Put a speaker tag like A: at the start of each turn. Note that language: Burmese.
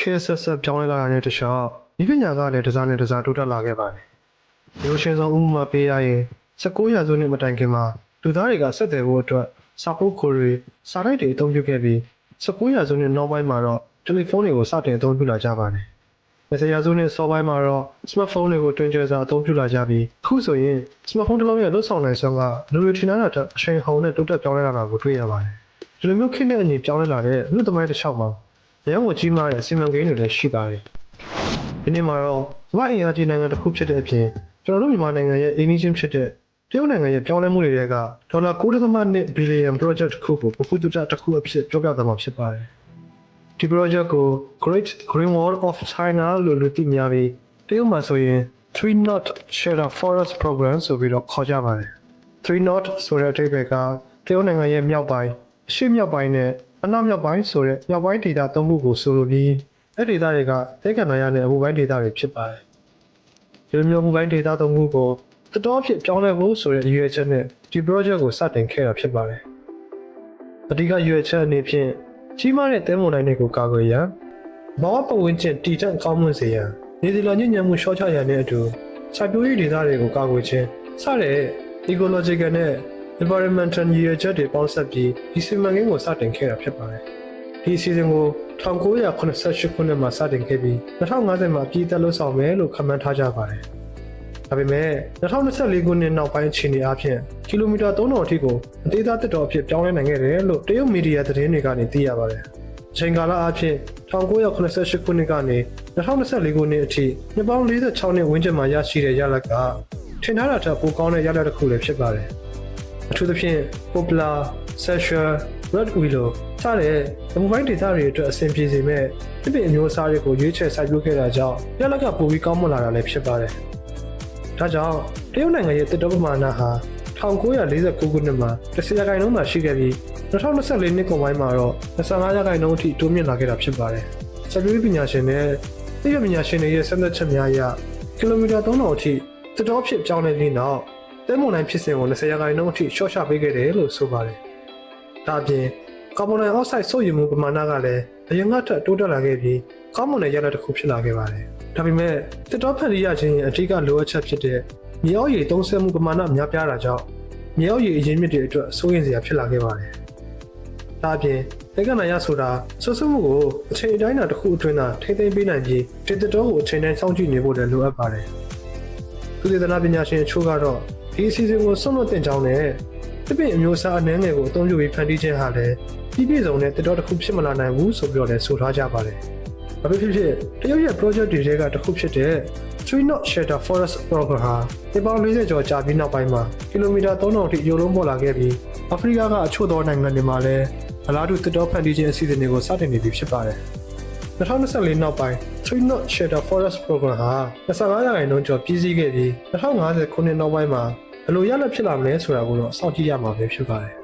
A: ခေတ်ဆက်ဆက်ပြောင်းလဲလာတာနဲ့တခြားဒီပညာကလည်းတစားနဲ့တစားတိုးတက်လာခဲ့ပါတယ်။ရိုးရှင်းဆုံးဥပမာပေးရရင်19ရာစုနှစ်မတိုင်ခင်မှာလူသားတွေကဆက်သွယ်ဖို့အတွက်စာပုတ်ခိုတွေစာတိုက်တွေအသုံးပြုခဲ့ပြီး19ရာစုနှစ်နောက်ပိုင်းမှာတော့တယ်လီဖုန်းတွေကိုစတင်အသုံးပြုလာကြပါတယ်။20ရာစုနှစ်စောပိုင်းမှာတော့ smartphone တွေကိုတွင်ကျယ်စွာအသုံးပြုလာကြပြီးအခုဆိုရင် smartphone တစ်လုံးရဲ့လွတ်ဆောင်နိုင်စွမ်းကလူတွေထင်တာတဲ့အချိန်ဟုန်နဲ့တိုးတက်ပြောင်းလဲလာတာကိုတွေ့ရပါတယ်။ဒီလိုမျိုးခေတ်နဲ့အညီပြောင်းလဲလာတဲ့လူသမိုင်းတစ်လျှောက်မှာ ရန်ကုန်ကြီးမားတဲ့စီမံကိန်းတွေလည်းရှိပါတယ်။ဒီနေ့မှာတော့ဝိုင်းအင်အားကြီးနိုင်ငံတစ်ခုဖြစ်တဲ့အပြင်ကျွန်တော်တို့မြန်မာနိုင်ငံရဲ့အင်းကြီးချင်းဖြစ်တဲ့တရုတ်နိုင်ငံရဲ့ပြောင်းလဲမှုတွေကဒေါ်လာ9.2ဘီလီယံ project တစ်ခုကိုပခုတူတာတစ်ခုအဖြစ်ပြောပြသွားမှာဖြစ်ပါတယ်။ဒီ project ကို Great Green Wall of China လို့လူသိများပြီးတရုတ်မှာဆိုရင် Three Knot Shadow Forest Program ဆိုပြီးတော့ခေါ်ကြပါတယ်။ Three Knot ဆိုတဲ့အဓိပ္ပာယ်ကတရုတ်နိုင်ငံရဲ့မြောက်ပိုင်းအရှေ့မြောက်ပိုင်းနဲ့ အနောက်မြောက်ပိုင်းဆိုတဲ့မြောက်ပိုင်းဒေသသုံးခုကိုဆိုလိုပြီးအဲ့ဒီဒေသတွေကတဲကန်နိုင်ရတဲ့အပူပိုင်းဒေသတွေဖြစ်ပါတယ်။ဒီလိုမျိုးအပူပိုင်းဒေသသုံးခုကိုတတော်အဖြစ်ပြောင်းလဲဖို့ဆိုတဲ့ရည်ရွယ်ချက်နဲ့ဒီ project ကိုစတင်ခဲ့တာဖြစ်ပါတယ်။အဓိကရည်ရွယ်ချက်အနေဖြင့်ကြီးမားတဲ့တဲမုန်တိုင်းတွေကိုကာကွယ်ရန်ဘာဝပတ်ဝန်းကျင်တည်တံ့ကောင်းမွန်စေရန်နေဒီလာညဉ့်ညံမှုရှော့ချရန်နဲ့အတူစိုက်ပျိုးရေးဒေသတွေကိုကာကွယ်ခြင်းစတဲ့ ecological နဲ့ environmental ရည်ရွယ်ချက်တွေပေါင်းစပ်ပြီးဒီစီမံကိန်းကိုစတင်ခဲ့တာဖြစ်ပါတယ်။ဒီအစီအစဉ်ကို1988ခုနှစ်မှာစတင်ခဲ့ပြီး2050မှာအပြည့်အသက်လွှတ်ဆောင်မယ်လို့ခန့်မှန်းထားကြပါတယ်။ဒါပေမဲ့2024ခုနှစ်နောက်ပိုင်းအခြေအနေအရကီလိုမီတာ3000အထိကိုအသေးသားတက်တော်အဖြစ်ပြောင်းလဲနိုင်ခဲ့တယ်လို့တရုတ်မီဒီယာသတင်းတွေကနေသိရပါတယ်။အချိန်ကာလအဖြစ်1988ခုနှစ်ကနေ2024ခုနှစ်အထိနှစ်ပေါင်း46နှစ်ဝန်းကျင်မှာရရှိတဲ့ရလဒ်ကထင်ထားတာထက်ပိုကောင်းတဲ့ရလဒ်တစ်ခုလည်းဖြစ်ပါတယ်။ အထူးသဖြင့် Poplar, Sexual, Red Willow စတဲ့အမှုပိုင်းဒေသတွေအတွက်အဆင်ပြေစေမဲ့ပြပြအမျိုးအစားတွေကိုရွေးချယ်စိုက်ပျိုးခဲ့တာကြောင့်ရလဒ်ကပိုပြီးကောင်းမွန်လာတာလည်းဖြစ်ပါတယ်။ဒါကြောင့်တရုတ်နိုင်ငံရဲ့တစ်တော်ပမာဏဟာ1949ခုနှစ်မှာ10ရာခိုင်နှုန်းသာရှိခဲ့ပြီး2024နှစ်ကုန်ပိုင်းမှာတော့25ရာခိုင်နှုန်းအထိတိုးမြင့်လာခဲ့တာဖြစ်ပါတယ်။ဆက်ပြီးပညာရှင်နဲ့သိပ္ပံပညာရှင်တွေရဲ့ဆက်သက်ချက်များအရကီလိုမီတာ3000အထိတစ်တော်ဖြစ်ပြောင်းလဲပြီးနောက် တဲမွန်တိုင်းဖြစ်စဉ်ကို20ရာခိုင်နှုန်းအထိရှော့ချပေးခဲ့တယ်လို့ဆိုပါတယ်။ဒါအပြင်ကာဗွန်ဒိုင်အောက်ဆိုက်စုပ်ယူမှုပမာဏကလည်းအရင်ကထက်တိုးတက်လာခဲ့ပြီးကောင်းမွန်တဲ့ရလဒ်တစ်ခုဖြစ်လာခဲ့ပါတယ်။ဒါပေမဲ့တစ်တော်ဖန်တီးရခြင်းရဲ့အထူးကလိုအပ်ချက်ဖြစ်တဲ့မြေအောက်ရေသုံးဆွဲမှုပမာဏများပြားတာကြောင့်မြေအောက်ရေအရင်းမြစ်တွေအတွက်အဆိုးရင်စရာဖြစ်လာခဲ့ပါတယ်။ဒါအပြင်တက္ကနာရဆိုတာဆွဆွမှုကိုအချိန်အတိုင်းတာတစ်ခုအတွင်းသာထိမ့်သိမ်းပေးနိုင်ပြီးတစ်တတော်ကိုအချိန်တိုင်းစောင့်ကြည့်နေဖို့လည်းလိုအပ်ပါတယ်။သူသေသနာပညာရှင်အချို့ကတော့ ဒီအစီအစဉ်ကိုဆုံးလွတ်တင်ကြောင်းနဲ့တပည့်အမျိုးအစားအနှဲငယ်ကိုအသုံးပြုပြီးဖန်တီးခြင်းဟာလည်းပြည်ပြည့်စုံတဲ့တတော်တစ်ခုဖြစ်မလာနိုင်ဘူးဆိုပြီးတော့လည်းဆိုထားကြပါတယ်။ဘာဖြစ်ဖြစ်ဖြစ်တရုတ်ရဲ့ project တွေထဲကတစ်ခုဖြစ်တဲ့ Tree Not Shelter Forest Program ဟာဒီပေါင်း40ကျော်ကြာပြီးနောက်ပိုင်းမှာကီလိုမီတာ3000အထိရုံလုံးပေါ်လာခဲ့ပြီးအာဖရိကကအချို့သောနိုင်ငံတွေမှာလည်းအလားတူတစ်တော်ဖန်တီးခြင်းအစီအစဉ်တွေကိုစတင်နေပြီဖြစ်ပါတယ်။2024နောက်ပိုင်း Tree Not Shelter Forest Program ဟာ25ရာခိုင်နှုန်းကျော်ပြည့်စည်ခဲ့ပြီး2050ခုနှစ်နောက်ပိုင်းမှာ ဘယ်လိုရလဒ်ဖြစ်လာမလဲဆိုတာကိုတော့စောင့်ကြည့်ရမှာပဲဖြစ်ပါတယ်